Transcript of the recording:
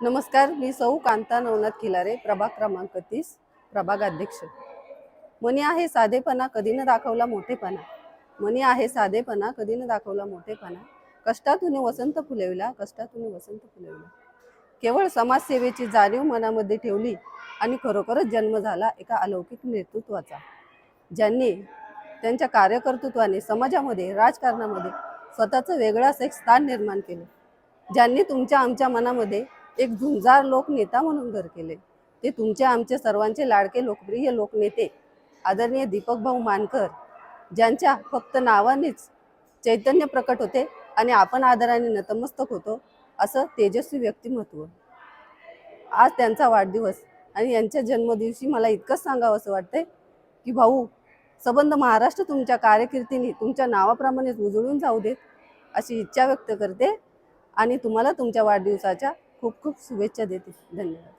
नमस्कार मी सौ कांता नवनाथ खिलारे प्रभाग क्रमांक तीस प्रभाग अध्यक्ष. मनी आहे साधेपणा कधी न दाखवला मोठेपणा. मनी आहे साधेपणा कधी न दाखवला मोठेपणा. कष्टातून वसंत फुलविला कष्टातून वसंत फुलविला. केवळ समाजसेवेची जाणीव मनामध्ये ठेवली आणि खरोखरच जन्म झाला एका अलौकिक नेतृत्वाचा. ज्यांनी त्यांच्या कार्यकर्तृत्वाने समाजामध्ये राजकारणामध्ये स्वतःचं वेगळं असं एक स्थान निर्माण केलं. ज्यांनी तुमच्या आमच्या मनामध्ये एक झुंजार लोकनेता म्हणून घर केले. ते तुमचे आमचे सर्वांचे लाडके लोकप्रिय लोकनेते. आदरणीय दीपक भाऊ मानकर ज्यांच्या फक्त नावानेच चैतन्य प्रकट होते आणि आपण आदराने नतमस्तक होतो असं तेजस्वी व्यक्तिमत्व. आज त्यांचा वाढदिवस आणि यांच्या जन्मदिवशी मला इतकंच सांगावं असं वाटतंय की भाऊ सबंध महाराष्ट्र तुमच्या कारकिर्दीने तुमच्या नावाप्रमाणेच उजळून जाऊ देत अशी इच्छा व्यक्त करते आणि तुम्हाला तुमच्या वाढदिवसाच्या खूप खूप शुभेच्छा देते. धन्यवाद.